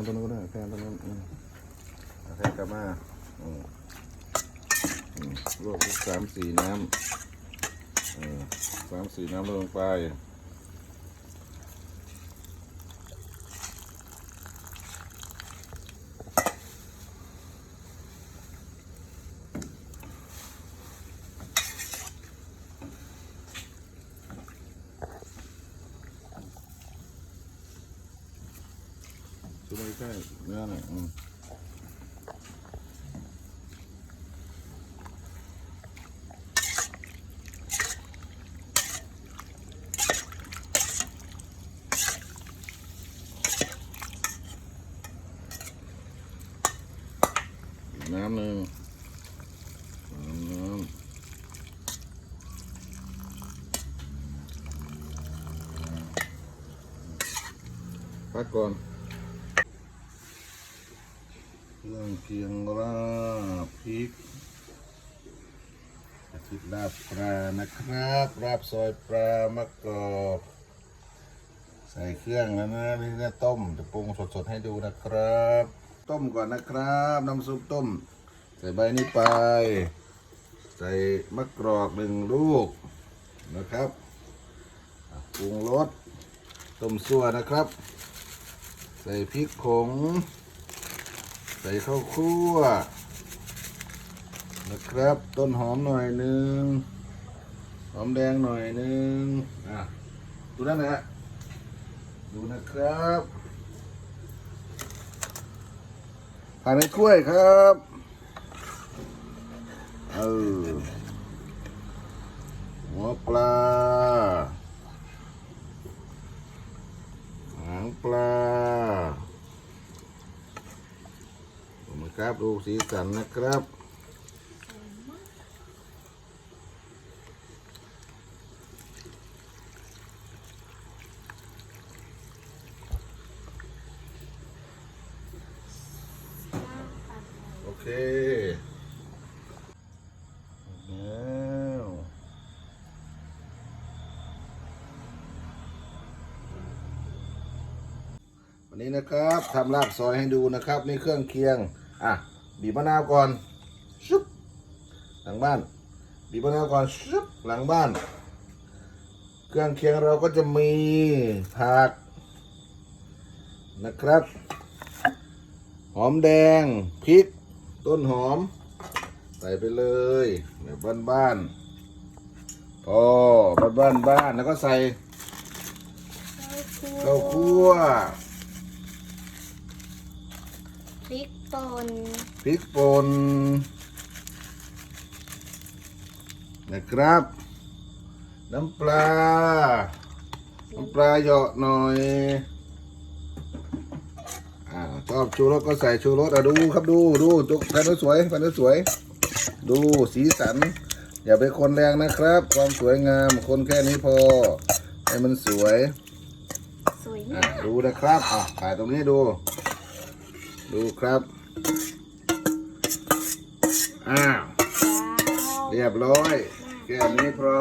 นตัวนู้นก็ได้แทนตัวนู้นแทนกลับมาลวกสามสี่น้ำสามสี่น้ำลงไป ชุบไปใกล้เนื้อหน่อยอืมอีกน้ำหนึ่งน้ำน้ำพักก่อน เครื่องเคียงราบพริกอาทิตย์ลาบปลานะครับลาบซอยปลามะกอกใส่เครื่องแล้วนะนี่จะต้มจะปรุงสดๆให้ดูนะครับ ต้มก่อนนะครับ น้ำซุปต้ม ใส่ใบนี้ไป ใส่มะกรอกหนึ่งลูกนะครับปรุงรสต้มซั่วนะครับ ใส่พริกผง ใส่ข้าวคั่วนะครับ ต้นหอมหน่อยหนึ่งหอมแดงหน่อยหนึ่งอะดูนั่นนะฮะดูนะครับผ่านในถ้วยครับเออหัวปลาหางปลา ดู นะครับ ดูสีสันนะครับ โอเคแล้ววันนี้นะครับทำลาบซอยให้ดูนะครับ นี่เครื่องเคียง อะบีบมะนาวก่อนชุบหลังบ้าน บีบมะนาวก่อนชุบหลังบ้าน เครื่องเคียงเราก็จะมีผักนะครับ หอมแดงพริก ต้นหอม ใส่ไปเลยแบบบ้านๆพอบ้านๆบ้านแล้วก็ใส่ข้าวคั่ว พริกป่นพริกป่นนะครับ น้ำปลา น้ำปลาเหยาะหน่อยอ่าชอบชูรสก็ใส่ชูรสอะดูครับดูดูจุกแผ่นสวยแผ่นสวย ดูสีสัน อย่าไปคนแรงนะครับ ความสวยงามคนแค่นี้พอให้มันสวยสวยอะมากดูนะครับอะถ่ายตรงนี้ดู ดูครับอ้าวว้าว เรียบร้อย แค่นี้พอ